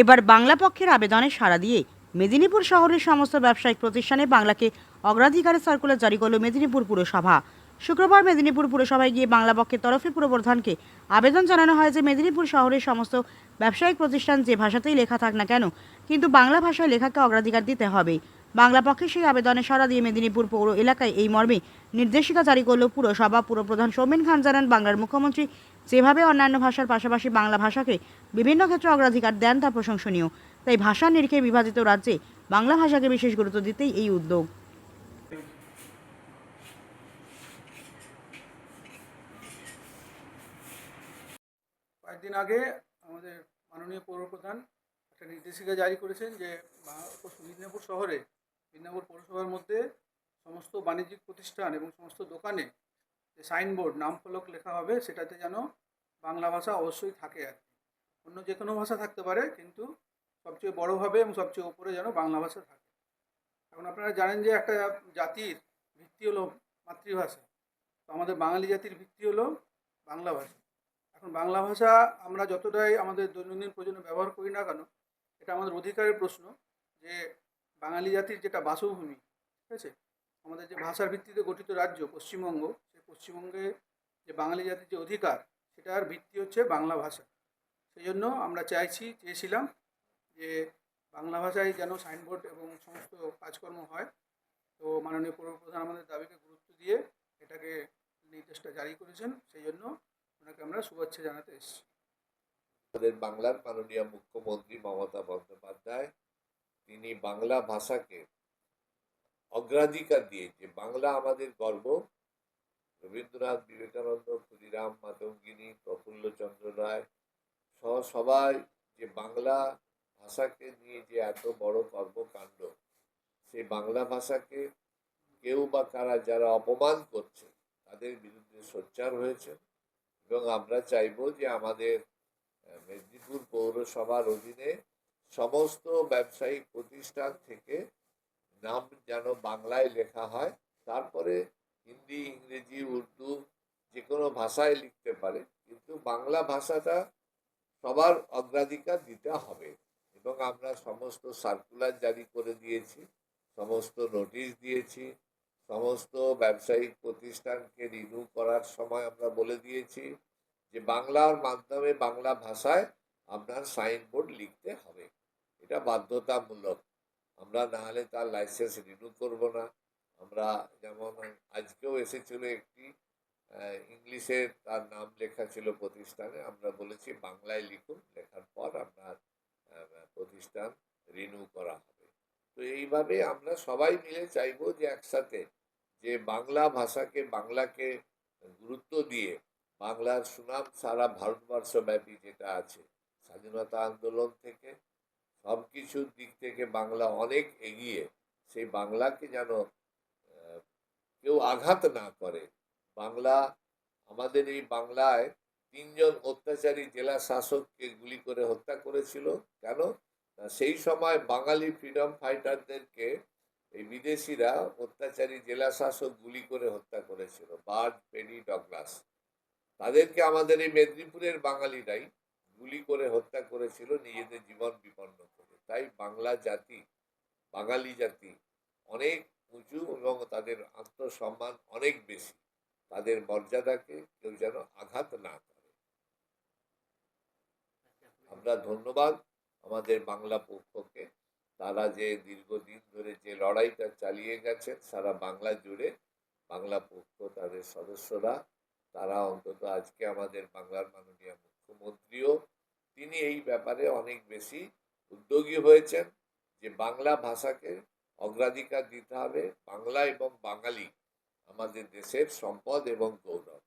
এবার বাংলা পক্ষের আবেদনে সাড়া দিয়ে মেদিনীপুর শহরের সমস্ত ব্যবসায়িক প্রতিষ্ঠানে বাংলাকে অগ্রাধিকারের সার্কুলার জারি করল মেদিনীপুর পুরসভা। শুক্রবার মেদিনীপুর পুরসভায় গিয়ে বাংলা পক্ষের তরফে পুরপ্রধানকে আবেদন জানানো হয় যে মেদিনীপুর শহরের সমস্ত ব্যবসায়িক প্রতিষ্ঠান যে ভাষাতেই লেখা থাক না কেন, কিন্তু বাংলা ভাষায় লেখাকে অগ্রাধিকার দিতে হবে। বাংলা পক্ষে সেই আবেদনে সাড়া দিয়ে মেদিনীপুর পৌর এলাকায় এই মর্মে নির্দেশিকা জারি করল পুরসভা। পুরপ্রধান সৌমেন খান জানান, বাংলার মুখ্যমন্ত্রী যেভাবে অন্যান্য ভাষার পাশাপাশি বাংলা ভাষাকে বিভিন্ন ক্ষেত্রে অগ্রাধিকার দেন তা প্রশংসনীয়। তাই ভাষা নিরিখে বিভাজিত রাজ্যে বাংলা ভাষাকে বিশেষ গুরুত্ব দিতেই এই উদ্যোগ। কয়েকদিন আগে আমাদের মাননীয় পৌরপ্রধান একটা নির্দেশিকা জারি করেছেন যে মেদিনীপুর শহরে মেদিনীপুর পৌরসভার মধ্যে সমস্ত বাণিজ্যিক প্রতিষ্ঠান এবং সমস্ত দোকানে যে সাইনবোর্ড, নাম ফলক লেখা হবে, সেটাতে যেন বাংলা ভাষা অবশ্যই থাকে আর। অন্য যে কোনো ভাষা থাকতে পারে, কিন্তু সবচেয়ে বড়োভাবে এবং সবচেয়ে ওপরে যেন বাংলা ভাষা থাকে। এখন আপনারা জানেন যে একটা জাতির ভিত্তি হলো মাতৃভাষা। তো আমাদের বাঙালি জাতির ভিত্তি হলো বাংলা ভাষা। এখন বাংলা ভাষা আমরা যতটাই আমাদের দৈনন্দিন প্রয়োজনে ব্যবহার করি না কেন, এটা আমাদের অধিকারের প্রশ্ন যে বাঙালি জাতির যেটা বাসভূমি, ঠিক আছে? আমাদের যে ভাষার ভিত্তিতে গঠিত রাজ্য পশ্চিমবঙ্গ, সেই পশ্চিমবঙ্গে যে বাঙালি জাতির যে অধিকার, সেটার ভিত্তি হচ্ছে বাংলা ভাষা। সেই জন্য আমরা চাইছি, চেয়েছিলাম যে বাংলা ভাষায় যেন সাইনবোর্ড এবং সমস্ত কাজকর্ম হয়। তো মাননীয় পৌরপ্রধান আমাদের দাবিকে গুরুত্ব দিয়ে এটাকে নির্দেশটা জারি করেছেন। সেই জন্য ওনাকে আমরা শুভেচ্ছা জানাতে এসেছি। আমাদের বাংলার মাননীয় মুখ্যমন্ত্রী মমতা বন্দ্যোপাধ্যায় তিনি বাংলা ভাষাকে অগ্রাধিকার দিয়েছে। বাংলা আমাদের গর্ব। রবীন্দ্রনাথ বিবেকানন্দ, ক্ষুদিরাম মাতঙ্গিনী, প্রফুল্লচন্দ্র রায় সহ সবাই যে বাংলা ভাষাকে নিয়ে যে এত বড় কর্মকাণ্ড, সেই বাংলা ভাষাকে কেউ বা কারা যারা অপমান করছে, তাদের বিরুদ্ধে সোচ্চার হয়েছে এবং আমরা চাইব যে আমাদের মেদিনীপুর পৌরসভার অধীনে সমস্ত ব্যবসায়িক প্রতিষ্ঠান থেকে নাম যেন বাংলায় লেখা হয়, তারপরে হিন্দি, ইংরেজি, উর্দু যে কোনো ভাষায় লিখতে পারে, কিন্তু বাংলা ভাষাটা সবার অগ্রাধিকার দিতে হবে এবং আমরা সমস্ত সার্কুলার জারি করে দিয়েছি, সমস্ত নোটিশ দিয়েছি, সমস্ত ব্যবসায়িক প্রতিষ্ঠানকে রিনিউ করার সময় আমরা বলে দিয়েছি যে বাংলার মাধ্যমে বাংলা ভাষায় আপনার সাইনবোর্ড লিখতে হবে। এটা বাধ্যতামূলক। আমরা না হলে তার লাইসেন্স রিনিউ করব না। আমরা যেমন আজকেও এসেছিল একটি ইংলিশে তার নাম লেখা ছিল প্রতিষ্ঠানে। আমরা বলেছি বাংলায় লিখুন, লেখার পর আপনার প্রতিষ্ঠান রিনিউ করা হবে। তো এইভাবে আমরা সবাই মিলে চাইব যে একসাথে যে বাংলা ভাষাকে, বাংলাকে গুরুত্ব দিয়ে বাংলার সুনাম সারা ভারতবর্ষব্যাপী যেটা আছে, স্বাধীনতা আন্দোলন থেকে সব কিছুর দিক থেকে বাংলা অনেক এগিয়ে, সেই বাংলাকে যেন কেউ আঘাত না করে। বাংলা, আমাদের এই বাংলায় তিনজন অত্যাচারী জেলা শাসককে গুলি করে হত্যা করেছিল। কেন? সেই সময় বাঙালি ফ্রিডম ফাইটারদেরকে, এই বিদেশিরা অত্যাচারী জেলা শাসক গুলি করে হত্যা করেছিল, বার্ড পেনি ডগলাস। তাদেরকে আমাদের এই মেদিনীপুরের বাঙালিরাই গুলি করে হত্যা করেছিল, নিজেদের জীবন করে তাই বাংলা জাতি, বাঙালি জাতি অনেক উঁচু এবং তাদের আত্মসম্মান অনেক বেশি। তাদের মর্যাদাকে কেউ যেন আঘাত না করে। আমরা ধন্যবাদ আমাদের বাংলা পক্ষকে। তারা যে দীর্ঘদিন ধরে যে লড়াইটা চালিয়ে গেছেন সারা বাংলা জুড়ে বাংলা পক্ষ তাদের সদস্যরা, তারা অন্তত আজকে আমাদের বাংলার মাননীয় মুখ্যমন্ত্রীও, তিনি এই ব্যাপারে অনেক বেশি উদ্যোগী হয়েছেন যে বাংলা ভাষাকে অগ্রাধিকার দিতে হবে। বাংলা এবং বাঙালি আমাদের দেশের সম্পদ এবং গৌরব।